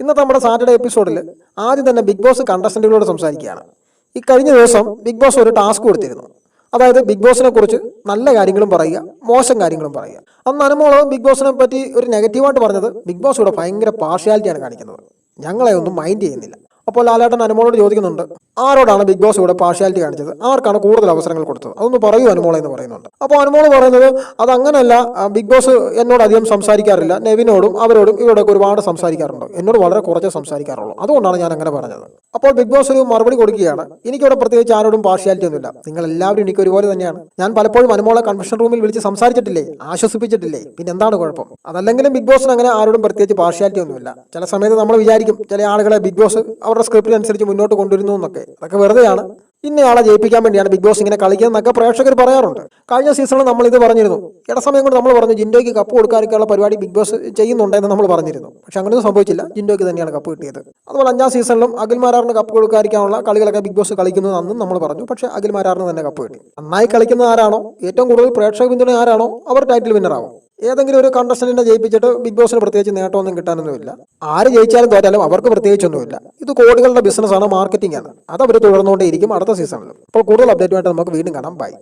ഇന്നത്തെ നമ്മുടെ സാറ്റർഡേ എപ്പിസോഡിൽ ആദ്യം തന്നെ ബിഗ് ബോസ് കണ്ടസ്റ്റന്റുകളോട് സംസാരിക്കുകയാണ്. ഈ കഴിഞ്ഞ ദിവസം ബിഗ് ബോസ് ഒരു ടാസ്ക് കൊടുത്തിരുന്നു. അതായത് ബിഗ് ബോസിനെ കുറിച്ച് നല്ല കാര്യങ്ങളും പറയുക മോശം കാര്യങ്ങളും പറയുക. അന്ന് അനുമോൾ ബിഗ് ബോസിനെ പറ്റി ഒരു നെഗറ്റീവായിട്ട് പറഞ്ഞത് ബിഗ് ബോസ് ഇവിടെ ഭയങ്കര പാർഷ്യാലിറ്റിയാണ് കാണിക്കുന്നത്. ഞങ്ങളെ ഒന്നും മൈൻഡ് ചെയ്യുന്നില്ല. അപ്പോൾ ലാലേട്ടൻ അനുമോളോട് ചോദിക്കുന്നുണ്ട് ആരോടാണ് ബിഗ് ബോസ് ഇവിടെ പാർഷ്യാലിറ്റി കാണിച്ചത്? ആർക്കാണ് കൂടുതൽ അവസരങ്ങൾ കൊടുത്തത്? അതൊന്ന് പറയൂ അനുമോൾ എന്ന് പറയുന്നുണ്ട്. അപ്പോൾ അനുമോൾ പറയുന്നത് അത് അങ്ങനെയല്ല ബിഗ് ബോസ് എന്നോട് അധികം സംസാരിക്കാറില്ല. നെവിനോടും അവരോടും ഇവരോടൊക്കെ ഒരുപാട് സംസാരിക്കാറുണ്ട്. എന്നോട് വളരെ കുറച്ചേ സംസാരിക്കാറുള്ളൂ. അതുകൊണ്ടാണ് ഞാൻ അങ്ങനെ പറഞ്ഞത്. അപ്പോൾ ബിഗ് ബോസ് ഒരു മറുപടി കൊടുക്കുകയാണ് എനിക്കിവിടെ പ്രത്യേകിച്ച് ആരോടും പാർഷ്യാലിറ്റി ഒന്നുമില്ല. നിങ്ങൾ എല്ലാവരും എനിക്ക് ഒരുപോലെ തന്നെയാണ്. ഞാൻ പലപ്പോഴും അനുമോളെ കൺവെൻഷൻ റൂമിൽ വിളിച്ച് സംസാരിച്ചിട്ടില്ലേ? ആശ്വസിപ്പിച്ചിട്ടില്ലേ? പിന്നെ എന്താണ് കുഴപ്പം? അതല്ലെങ്കിലും ബിഗ് ബോസിന് അങ്ങനെ ആരോടും പ്രത്യേകിച്ച് പാർഷ്യാലിറ്റി ഒന്നുമില്ല. ചില സമയത്ത് നമ്മൾ വിചാരിക്കും ചില ആളുകളെ ബിഗ് ബോസ് അവരുടെ സ്ക്രിപ്റ്റ് അനുസരിച്ച് മുന്നോട്ട് കൊണ്ടുവരുന്നു എന്നൊക്കെ. അതൊക്കെ വെറുതെയാണ്. ഇന്നയാളെ ജയിപ്പിക്കാൻ വേണ്ടിയാണ് ബിഗ് ബോസ് ഇങ്ങനെ കളിക്കുന്നതൊക്കെ പ്രേക്ഷകർ പറയാറുണ്ട്. കഴിഞ്ഞ സീസണിൽ നമ്മൾ ഇത് പറഞ്ഞിരുന്നു. ഇടസമയം കൊണ്ട് നമ്മൾ പറഞ്ഞു ജിൻഡോയ്ക്ക് കപ്പ് കൊടുക്കാനൊക്കെയുള്ള പരിപാടി ബിഗ് ബോസ് ചെയ്യുന്നുണ്ടെന്ന് നമ്മൾ പറഞ്ഞിരുന്നു. പക്ഷെ അങ്ങനെയൊന്നും സംഭവിച്ചില്ല. ജിൻഡോയ്ക്ക് തന്നെയാണ് കപ്പ് കിട്ടിയത്. അതുപോലെ അഞ്ചാം സീസണിലും അഖിൽ മാരാറിന് കപ്പ് കൊടുക്കാതിരിക്കാനുള്ള കളികളൊക്കെ ബിഗ് ബോസ് കളിക്കുന്നു എന്നും നമ്മൾ പറഞ്ഞു. പക്ഷേ അഖിൽ മാരാറിന് തന്നെ കപ്പ് കിട്ടി. നന്നായി കളിക്കുന്ന ആരാണോ? ഏറ്റവും കൂടുതൽ പ്രേക്ഷക പിന്തുണ ആരാണോ? അവർ ടൈറ്റിൽ വിന്നർ ആവും. ഏതെങ്കിലും ഒരു കണ്ടസ്റ്റന്റിനെ ജയിപ്പിച്ചിട്ട് ബിഗ് ബോസിന് പ്രത്യേകിച്ച് നേട്ടമൊന്നും കിട്ടാനൊന്നുമില്ല. ആര് ജയിച്ചാലും തോറ്റാലും അവർക്ക് പ്രത്യേകിച്ചൊന്നുമില്ല. ഇത് കോടികളുടെ ബിസിനസ്സാണ് മാർക്കറ്റിംഗ് ആണ്. അത് അവർ തുടർന്നുകൊണ്ടേയിരിക്കും അടുത്ത സീസണിൽ അപ്പോൾ കൂടുതൽ അപ്ഡേറ്റുമായിട്ട് നമുക്ക് വീണ്ടും കാണാം. ബൈ